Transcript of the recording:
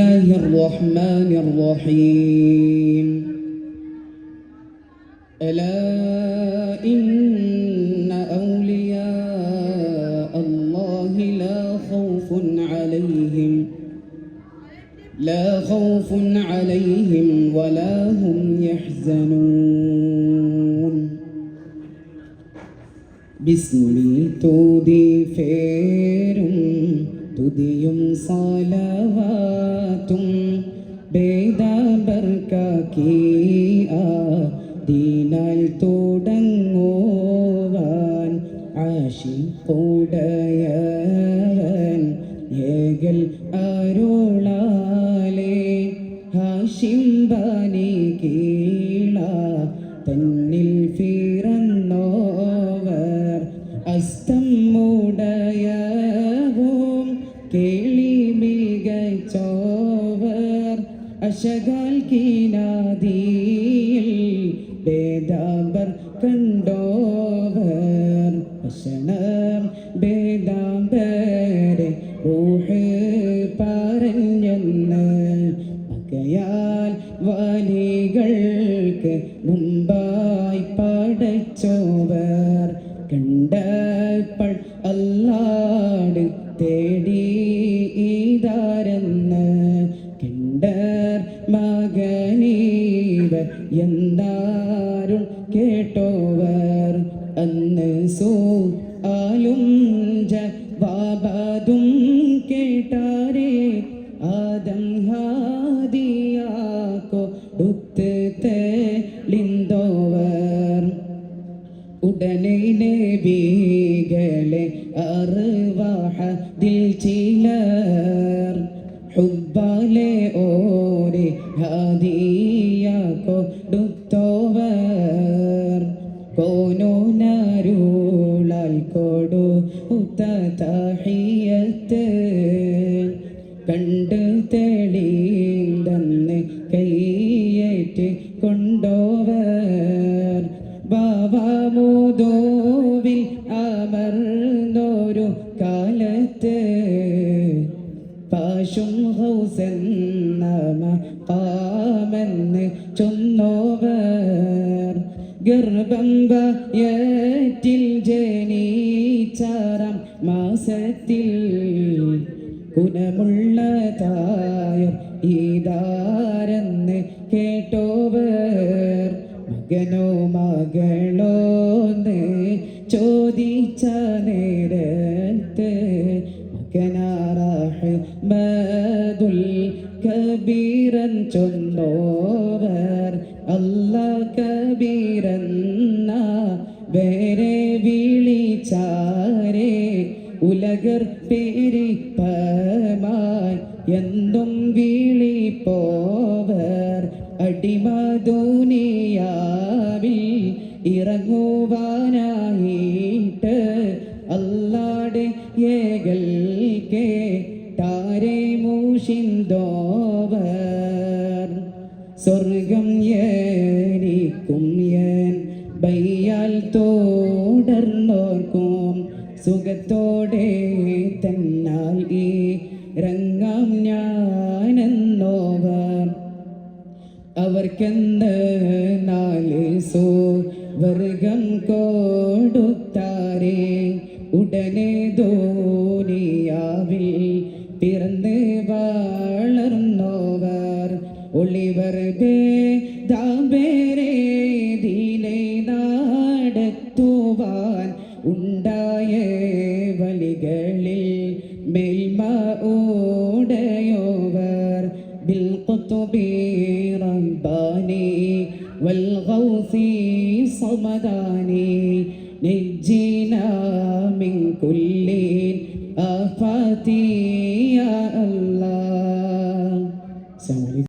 الله الرحمن الرحيم ألا إن أولياء الله لا خوف عليهم لا خوف عليهم ولا هم يحزنون ബിസ്മി തൂതി ഫേരും തുതിയും സാലവാത്തും ദീനാൽ തുടങ്ങുവാൻ ആശിപ്പുടയവൻ ഏകൽ അരുളാലേ. ഹാഷിംബാനി കീള തന്നിൽ ഫിറന്നോവർ അസ്തം മൂടയവും കേളി മികച്ചോവർ അശകാൽ കീനാദിയിൽ മകയാൽ വലികൾക്ക് മുമ്പായി പടച്ചോവർ കണ്ടപ്പോൾ അല്ലാട് തേടി ഈതാരെന്ന് കണ്ടർ മകനീവർ എന്താരും കേട്ടോവർ അന്ന് സോ ആലും ജവാബതും കേട്ടാരേ ആദം ഹാദിയാക്കോ ഉടനെ ഹുബാലെ ഓരെ ഹാദിയാക്കോ ഡുത്തോവർ കോനോനരുളാൽ കൊടു ഉത്തഹിയത്ത് കണ്ട് അമർന്നൊരു കാലത്ത് പാശും ഹൗസൻ നമ പാമെന്ന് ചൊന്നോവർ. ഗർഭം വയറ്റിൽ ജനിച്ചാറാം മാസത്തിൽ ഗുണമുള്ളതായ ഈ ദാരെന്ന് കേട്ടോവർ. മകനോ കബീരൻ ചൊന്നോവർ അല്ല കബീരന്ന വേറെ വിളിച്ചാരേ ഉലകർ പേരിപ്പമായി എന്തും വിളിപ്പോവർ അടിമദൂനിയാവിൽ ഇറങ്ങുവാനായിട്ട് സ്വർഗം ഏനിക്കും ഏൻ ബയ്യാൽ തോടർന്നോർക്കും. സുഖത്തോടെ തന്നാൽ ഈ രംഗം ഞാനെന്നോവർ അവർക്കെന്ത് നാല് സോ വർഗം കൊടുത്താരേ? ഉടനെ صمداني نجينا من كل آفات